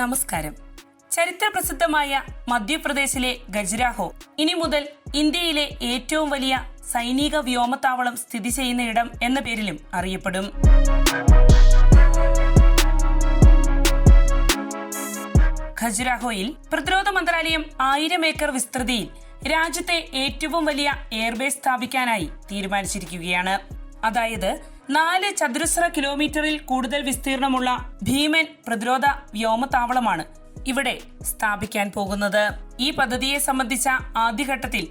നമസ്കാരം. ചരിത്ര പ്രസിദ്ധമായ മധ്യപ്രദേശിലെ ഗജരാഹോ ഇനി മുതൽ ഇന്ത്യയിലെ ഏറ്റവും വലിയ സൈനിക വ്യോമത്താവളം സ്ഥിതി ചെയ്യുന്ന ഇടം എന്ന പേരിലും അറിയപ്പെടും. ഖജുരാഹോയിൽ പ്രതിരോധ മന്ത്രാലയം ആയിരം ഏക്കർ വിസ്തൃതിയിൽ രാജ്യത്തെ ഏറ്റവും വലിയ എയർബേസ് സ്ഥാപിക്കാനായി തീരുമാനിച്ചിരിക്കുകയാണ്. അതായത് നാല് ചതുരശ്ര കിലോമീറ്ററിൽ കൂടുതൽ വിസ്തീർണമുള്ള ഭീമൻ പ്രതിരോധ വ്യോമത്താവളമാണ് ഇവിടെ സ്ഥാപിക്കാൻ പോകുന്നത്. ഈ പദ്ധതിയെ സംബന്ധിച്ച ആദ്യഘട്ടത്തിൽ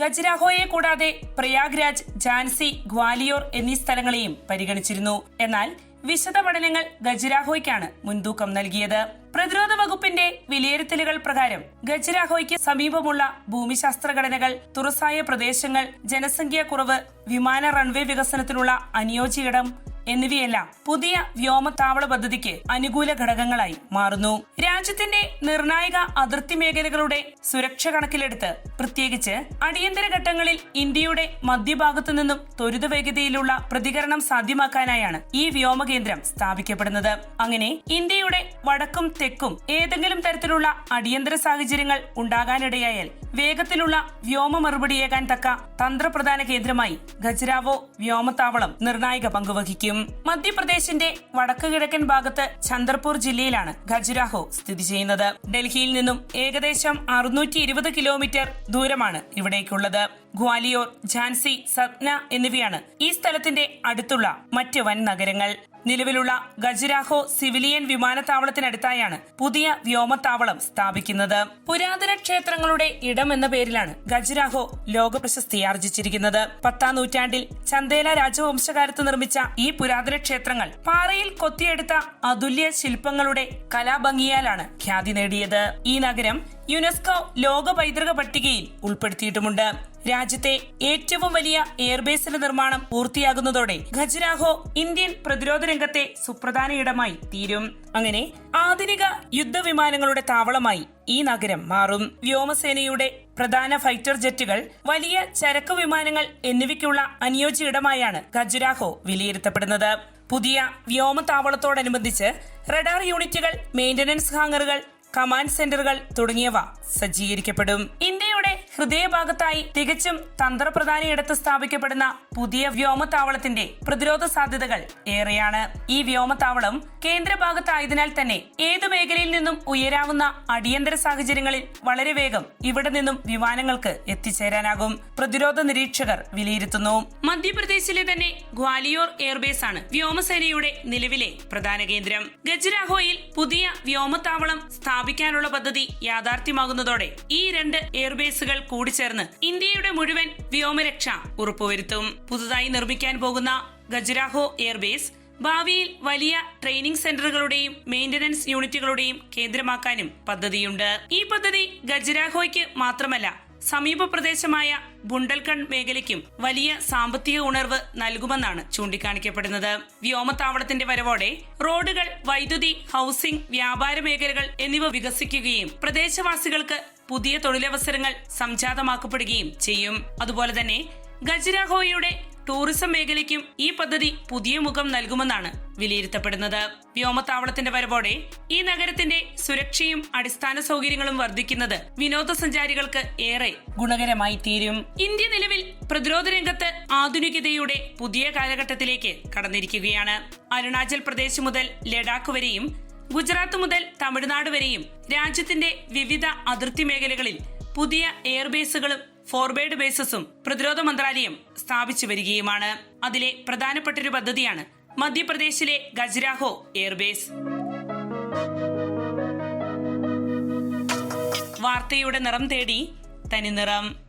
ഗജരാഹോയെ കൂടാതെ പ്രയാഗ്രാജ് ഝാൻസി ഗ്വാലിയോർ എന്നീ സ്ഥലങ്ങളെയും പരിഗണിച്ചിരുന്നു. എന്നാൽ വിശദ പഠനങ്ങൾ ഗജരാഹോയ്ക്കാണ് മുൻതൂക്കം നൽകിയത്. പ്രതിരോധ വകുപ്പിന്റെ വിലയിരുത്തലുകൾ പ്രകാരം ഗജരാഹോയ്ക്ക് സമീപമുള്ള ഭൂമിശാസ്ത്ര ഘടനകൾ തുറസായ പ്രദേശങ്ങൾ ജനസംഖ്യ കുറവ് വിമാന റൺവേ വികസനത്തിനുള്ള അനുയോജ്യ ഇടം എന്നിവയെല്ലാം പുതിയ വ്യോമത്താവള പദ്ധതിക്ക് അനുകൂല ഘടകങ്ങളായി മാറുന്നു. രാജ്യത്തിന്റെ നിർണായക അതിർത്തി മേഖലകളുടെ സുരക്ഷ കണക്കിലെടുത്ത് പ്രത്യേകിച്ച് അടിയന്തര ഘട്ടങ്ങളിൽ ഇന്ത്യയുടെ മധ്യഭാഗത്തു നിന്നും ത്വരിത വേഗതയിലുള്ള പ്രതികരണം സാധ്യമാക്കാനായാണ് ഈ വ്യോമ കേന്ദ്രം സ്ഥാപിക്കപ്പെടുന്നത്. അങ്ങനെ ഇന്ത്യയുടെ വടക്കും തെക്കും ഏതെങ്കിലും തരത്തിലുള്ള അടിയന്തര സാഹചര്യങ്ങൾ ഉണ്ടാകാനിടയായാൽ വേഗത്തിലുള്ള വ്യോമ മറുപടിയേകാൻ തക്ക തന്ത്രപ്രധാന കേന്ദ്രമായി ഖജരാവോ വ്യോമത്താവളം നിർണായക പങ്കുവഹിക്കും മധ്യപ്രദേശിന്റെ വടക്ക് കിഴക്കൻ ഭാഗത്ത് ചന്ദർപൂർ ജില്ലയിലാണ് ഖജുരാഹോ സ്ഥിതി ചെയ്യുന്നത്. ഡൽഹിയിൽ നിന്നും ഏകദേശം അറുന്നൂറ്റി കിലോമീറ്റർ ദൂരമാണ് ഇവിടേക്കുള്ളത്. ഗ്വാലിയോർ ഝാൻസി സത്ന എന്നിവയാണ് ഈ സ്ഥലത്തിന്റെ അടുത്തുള്ള മറ്റ് വൻ നഗരങ്ങൾ. നിലവിലുള്ള ഗജരാഹോ സിവിലിയൻ വിമാനത്താവളത്തിനടുത്തായാണ് പുതിയ വ്യോമത്താവളം സ്ഥാപിക്കുന്നത്. പുരാതന ക്ഷേത്രങ്ങളുടെ ഇടം എന്ന പേരിലാണ് ഗജരാഹോ ലോക പ്രശസ്തി ആർജിച്ചിരിക്കുന്നത്. പത്താം നൂറ്റാണ്ടിൽ ചന്ദേല രാജവംശകാലത്ത് നിർമ്മിച്ച ഈ പുരാതന ക്ഷേത്രങ്ങൾ പാറയിൽ കൊത്തിയെടുത്ത അതുല്യ ശില്പങ്ങളുടെ കലാഭംഗിയാലാണ് ഖ്യാതി നേടിയത്. ഈ നഗരം യുനെസ്കോ ലോക പൈതൃക പട്ടികയിൽ ഉൾപ്പെടുത്തിയിട്ടുമുണ്ട്. രാജ്യത്തെ ഏറ്റവും വലിയ എയർബേസിന്റെ നിർമ്മാണം പൂർത്തിയാകുന്നതോടെ ഖജരാഹോ ഇന്ത്യൻ പ്രതിരോധ രംഗത്തെ സുപ്രധാന ഇടമായി തീരും. അങ്ങനെ ആധുനിക യുദ്ധവിമാനങ്ങളുടെ താവളമായി ഈ നഗരം മാറും. വ്യോമസേനയുടെ പ്രധാന ഫൈറ്റർ ജെറ്റുകൾ വലിയ ചരക്ക് വിമാനങ്ങൾ എന്നിവയ്ക്കുള്ള അനുയോജ്യ ഇടമായാണ് ഖജുരാഹോ വിലയിരുത്തപ്പെടുന്നത്. പുതിയ വ്യോമത്താവളത്തോടനുബന്ധിച്ച് റഡാർ യൂണിറ്റുകൾ മെയിന്റനൻസ് ഹാങ്ങറുകൾ കമാൻഡ് സെന്ററുകൾ തുടങ്ങിയവ സജ്ജീകരിക്കപ്പെടും. ഇന്ത്യയുടെ ഹൃദയഭാഗത്തായി തികച്ചും തന്ത്രപ്രധാനയിടത്ത് സ്ഥാപിക്കപ്പെടുന്ന പുതിയ വ്യോമത്താവളത്തിന്റെ പ്രതിരോധ സാധ്യതകൾ ഏറെയാണ്. ഈ വ്യോമത്താവളം കേന്ദ്രഭാഗത്തായതിനാൽ തന്നെ ഏതു മേഖലയിൽ നിന്നും ഉയരാവുന്ന അടിയന്തര സാഹചര്യങ്ങളിൽ വളരെ വേഗം ഇവിടെ നിന്നും വിമാനങ്ങൾക്ക് എത്തിച്ചേരാനാകും. പ്രതിരോധ നിരീക്ഷകർ വിലയിരുത്തുന്നു. മധ്യപ്രദേശിലെ തന്നെ ഗ്വാലിയോർ എയർബേസ് ആണ് വ്യോമസേനയുടെ നിലവിലെ പ്രധാന കേന്ദ്രം. ഗജരാഹോയിൽ പുതിയ വ്യോമത്താവളം സ്ഥാപിക്കാനുള്ള പദ്ധതി യാഥാർത്ഥ്യമാകുന്നതോടെ ഈ രണ്ട് എയർബേസുകൾ കൂടിച്ചേർന്ന് ഇന്ത്യയുടെ മുഴുവൻ വ്യോമരക്ഷ ഉറപ്പുവരുത്തും. പുതുതായി നിർമ്മിക്കാൻ പോകുന്ന ഗജരാഹോ എയർബേസ് ഭാവിയിൽ വലിയ ട്രെയിനിംഗ് സെന്ററുകളുടെയും മെയിന്റനൻസ് യൂണിറ്റുകളുടെയും കേന്ദ്രമാക്കാനും പദ്ധതിയുണ്ട്. ഈ പദ്ധതി ഗജരാഹോയ്ക്ക് മാത്രമല്ല സമീപ പ്രദേശമായ ബുണ്ടൽഖണ്ഡ് മേഖലയ്ക്കും വലിയ സാമ്പത്തിക ഉണർവ് നൽകുമെന്നാണ് ചൂണ്ടിക്കാണിക്കപ്പെടുന്നത്. വ്യോമത്താവളത്തിന്റെ വരവോടെ റോഡുകൾ വൈദ്യുതി ഹൌസിംഗ് വ്യാപാര മേഖലകൾ എന്നിവ വികസിക്കുകയും പ്രദേശവാസികൾക്ക് പുതിയ തൊഴിലവസരങ്ങൾ സംജാതമാക്കപ്പെടുകയും ചെയ്യും. അതുപോലെ തന്നെ ഗജരാഹോയുടെ ടൂറിസം മേഖലയ്ക്കും ഈ പദ്ധതി പുതിയ മുഖം നൽകുമെന്നാണ് വിലയിരുത്തപ്പെടുന്നത്. വ്യോമത്താവളത്തിന്റെ വരവോടെ ഈ നഗരത്തിന്റെ സുരക്ഷയും അടിസ്ഥാന സൗകര്യങ്ങളും വർദ്ധിക്കുന്നത് വിനോദസഞ്ചാരികൾക്ക് ഏറെ ഗുണകരമായി തീരും. ഇന്ത്യ നിലവിൽ പ്രതിരോധ രംഗത്ത് ആധുനികതയുടെ പുതിയ കാലഘട്ടത്തിലേക്ക് കടന്നിരിക്കുകയാണ്. അരുണാചൽ പ്രദേശ് മുതൽ ലഡാക്ക് വരെയും ഗുജറാത്ത് മുതൽ തമിഴ്നാട് വരെയും രാജ്യത്തിന്റെ വിവിധ അതിർത്തി മേഖലകളിൽ പുതിയ എയർബേസുകളും ഫോർവേഡ് ബേസസും പ്രതിരോധ മന്ത്രാലയം സ്ഥാപിച്ചു വരികയുമാണ്. അതിലെ പ്രധാനപ്പെട്ടൊരു പദ്ധതിയാണ് മധ്യപ്രദേശിലെ ഗജരാഹോ എയർബേസ് വാർത്തയുടെ നിറം തേടി തനി നിറം.